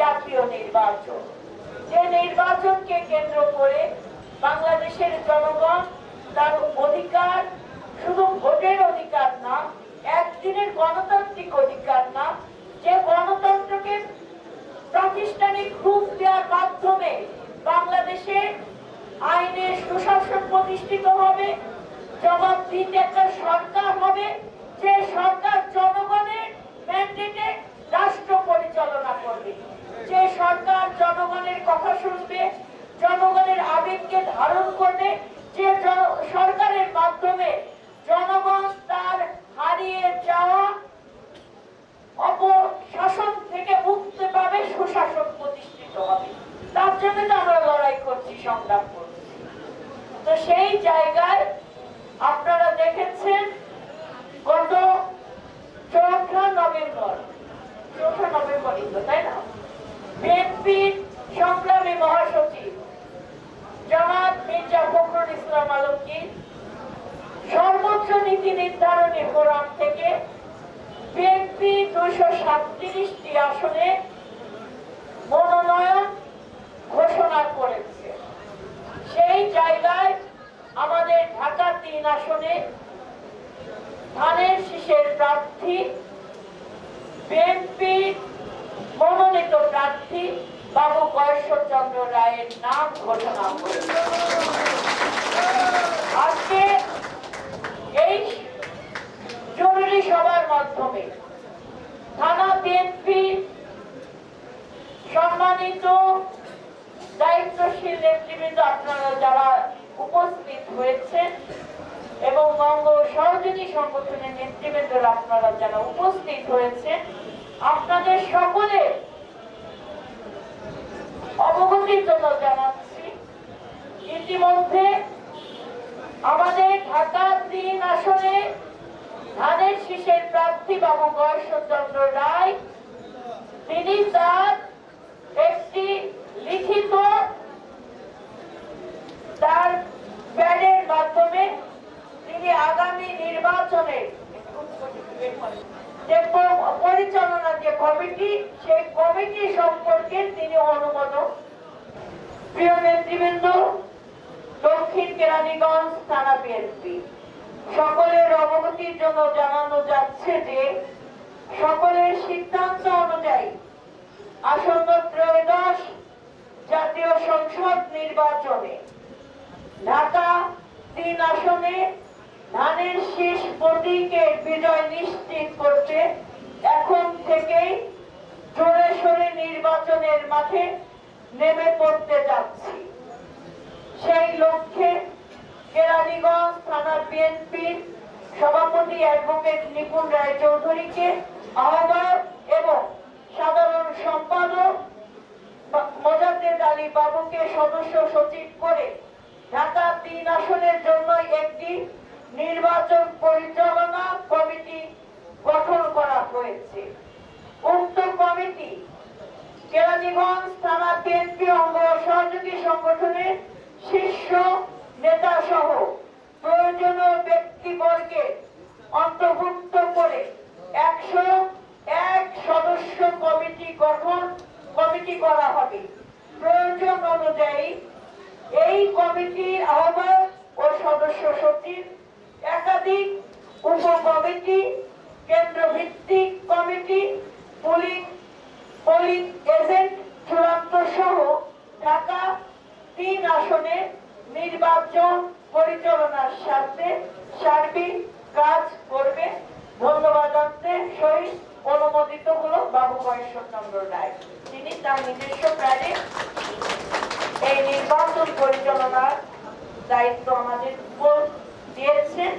জাতীয় নির্বাচন। যে নির্বাচনকে কেন্দ্র করে বাংলাদেশের জনগণ তার অধিকার শুধু ভোটের অধিকার না, একদিনের গণতান্ত্রিক অধিকার না, যে গণতন্ত্রকে প্রাতিষ্ঠানিক রূপ দেওয়ার মাধ্যমে বাংলাদেশে আইনের সুশাসন প্রতিষ্ঠিত হবে জবাবদিহিতে একটা সরকার হবে, যে সরকার জনগণের ম্যান্ডেটে রাষ্ট্র পরিচালনা করবে যে সরকার জনগণের কথা শুনবে, জনগণের আবেগকে ধারণ করবে, যে সরকারের মাধ্যমে জনগণ তার হারিয়ে যাওয়া অপশাসন থেকে মুক্তি পাবে, সুশাসন প্রতিষ্ঠিত হবে। তার জন্য তো আমরা লড়াই করছি, সংগ্রাম করছি। তো সেই জায়গায় আপনারা দেখেছেন সাতত্রিশটি আসনে মনোনয়ন ঘোষণা করেছে। সেই জায়গায় আমাদের ঢাকা তিন আসনে ধানের শীষের প্রার্থী, বিএনপি মনোনীত প্রার্থী বাবু চন্দ্র রায়ের নাম ঘোষণা করেছে আজকে এই জরুরি সভার মাধ্যমে থানা বিএনপি সম্মানিত দায়িত্বশীল নেতৃবৃন্দ, আপনারা যারা উপস্থিত হয়েছেন এবং বঙ্গ সহযোগী সংগঠনের নেতৃবৃন্দরা, আপনারা যারা উপস্থিত হয়েছেন, আপনাদের সকলে অবগতির জন্য জানাচ্ছি, ইতিমধ্যে আমাদের ঢাকা তিন আসনে ধানের শীষের প্রার্থী বাবু গয়েশ্বরচন্দ্র রায়, তিনি তার লিখিত তার প্যাডের মাধ্যমে তিনি আগামী নির্বাচনে যে পরিচালনা যে কমিটি, সেই কমিটি সম্পর্কে তিনি অনুমোদন। প্রিয় নেতৃবৃন্দ, দক্ষিণ কেরানীগঞ্জ থানা বিএনপি, সকলের অবগতির জন্য জানানো যাচ্ছে যে সকলের সিদ্ধান্ত অনুযায়ী আসন্ন ত্রয়োদশ জাতীয় সংসদ নির্বাচনে ঢাকা তিন আসনে ধানের শীষ প্রতীকের বিজয় নিশ্চিত করতে এখন থেকেই জোরে সোরে নির্বাচনের মাঠে নেমে পড়তে যাচ্ছি। সেই লক্ষ্যে কেরানীগঞ্জ থানা বিএনপির সভাপতি অ্যাডভোকেট নিপুণ রায় চৌধুরীকে আহ্বায়ক এবং সাধারণ সম্পাদক বা- আলী বাবুকে সদস্য সচিব করে ঢাকা তিন আসনের জন্য একটি নির্বাচন পরিচালনা কমিটি গঠন করা হয়েছে। উক্ত কমিটি কেরানীগঞ্জ থানা বিএনপি অঙ্গ সহযোগী সংগঠনের শীর্ষ নেতা সহ প্রয়োজনীয় ব্যক্তিবর্গের অন্তর্ভুক্ত করে এক অনুযায়ী এই কমিটির আহ্বায়ক ও সদস্য সচিব, একাধিক উপকমিটি কেন্দ্র ভিত্তিক কমিটি, পুলিশ পুলিশ এজেন্ট, চূড়ান্ত সহ ঢাকা তিন আসনে নির্বাচন পরিচালনার স্বার্থে সার্বিক কাজ করবে। ধন্যবাদ জানতে সহিত অনুমোদিত হল বাবু চন্দ্র রায়। তিনি তার নিজস্ব প্রাণে এই নির্বাচন পরিচালনার দায়িত্ব আমাদের উপর দিয়েছেন